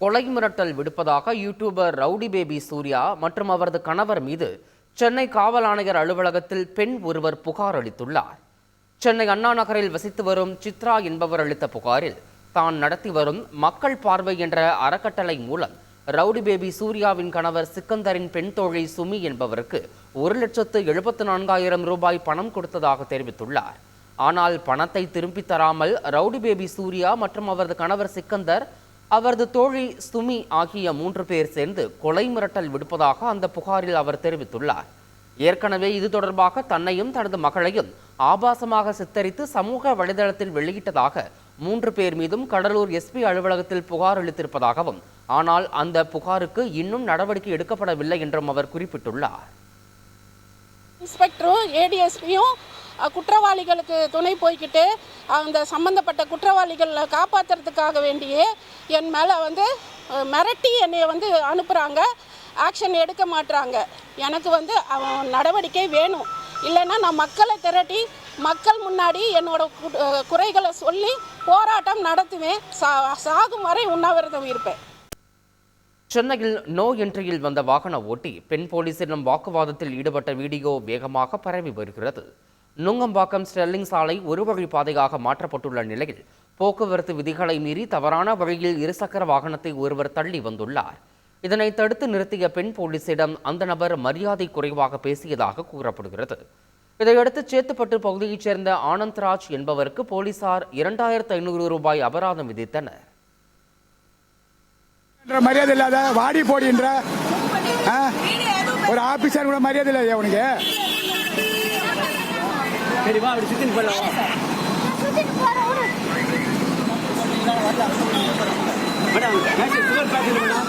கொலை மிரட்டல் விடுப்பதாக யூடியூபர் ரவுடி பேபி சூர்யா மற்றும் அவரது கணவர் மீது சென்னை காவல் ஆணையர் அலுவலகத்தில் பெண் ஒருவர் புகார் அளித்துள்ளார். சென்னை அண்ணா நகரில் வசித்து வரும் சித்ரா என்பவர் அளித்த புகாரில் தான் நடத்தி வரும் மக்கள் பார்வை என்ற அறக்கட்டளை மூலம் ரவுடி பேபி சூர்யாவின் கணவர் சிக்கந்தரின் பெண் தோழி சுமி என்பவருக்கு ஒரு லட்சத்து எழுபத்து நான்காயிரம் ரூபாய் பணம் கொடுத்ததாக தெரிவித்துள்ளார். ஆனால் பணத்தை திருப்பித் தராமல் ரவுடி பேபி சூர்யா மற்றும் அவரது கணவர் சிக்கந்தர் அவரது தோழி சுமி ஆகிய மூன்று பேர் சேர்ந்து கொலை மிரட்டல் விடுப்பதாக அந்த புகாரில் அவர் தெரிவித்துள்ளார். ஏற்கனவே இது தொடர்பாக தன்னையும் தனது மகளையும் ஆபாசமாக சித்தரித்து சமூக வலைதளத்தில் வெளியிட்டதாக மூன்று பேர் மீதும் கடலூர் எஸ்பி அலுவலகத்தில் புகார் அளித்திருப்பதாகவும் ஆனால் அந்த புகாருக்கு இன்னும் நடவடிக்கை எடுக்கப்படவில்லை என்றும் அவர் குறிப்பிட்டுள்ளார். இன்ஸ்பெக்டரும் ஏடிஎஸ்பியும் குற்றவாளிகளுக்கு துணை போய்க்கிட்டு அந்த சம்மந்தப்பட்ட குற்றவாளிகளை காப்பாற்றுறதுக்காக வேண்டியே என் மேலே வந்து மிரட்டி என்னை வந்து அனுப்புகிறாங்க ஆக்ஷன் எடுக்க மாட்றாங்க. எனக்கு வந்து அவன் நடவடிக்கை வேணும். இல்லைன்னா நான் மக்களை திரட்டி மக்கள் முன்னாடி என்னோட குறைகளை சொல்லி போராட்டம் நடத்துவேன். சா சாகும் வரை உண்ணாவிரதம் இருப்பேன். சென்னையில் நோ என்ட்ரியில் வந்த வாகன ஓட்டி பெண் போலீசிடம் வாக்குவாதத்தில் ஈடுபட்ட வீடியோ வேகமாக பரவி வருகிறது. நுங்கம்பாக்கம் ஸ்டெர்லிங் சாலை ஒரு வழி பாதையாக மாற்றப்பட்டுள்ள நிலையில் போக்குவரத்து விதிகளை மீறி தவறான வழியில் இருசக்கர வாகனத்தை ஒருவர் தள்ளி வந்துள்ளார். இதனை தடுத்து நிறுத்திய பெண் போலீசிடம் அந்த நபர் மரியாதை குறைவாக பேசியதாக கூறப்படுகிறது. இதையடுத்து சேத்துப்பட்டு பகுதியைச் சேர்ந்த ஆனந்த்ராஜ் என்பவருக்கு போலீசார் இரண்டாயிரத்து ஐநூறு ரூபாய் அபராதம் விதித்தனர். மரியாதை இல்லாத வாடி போடுகின்ற ஒரு ஆபீசர் கூட மரியாதை இல்லையா உனக்கு? சரி வா அப்படி சுத்தின்னு போயிடலாம் மேடம் சுகர் பேக்கெட் மேடம்.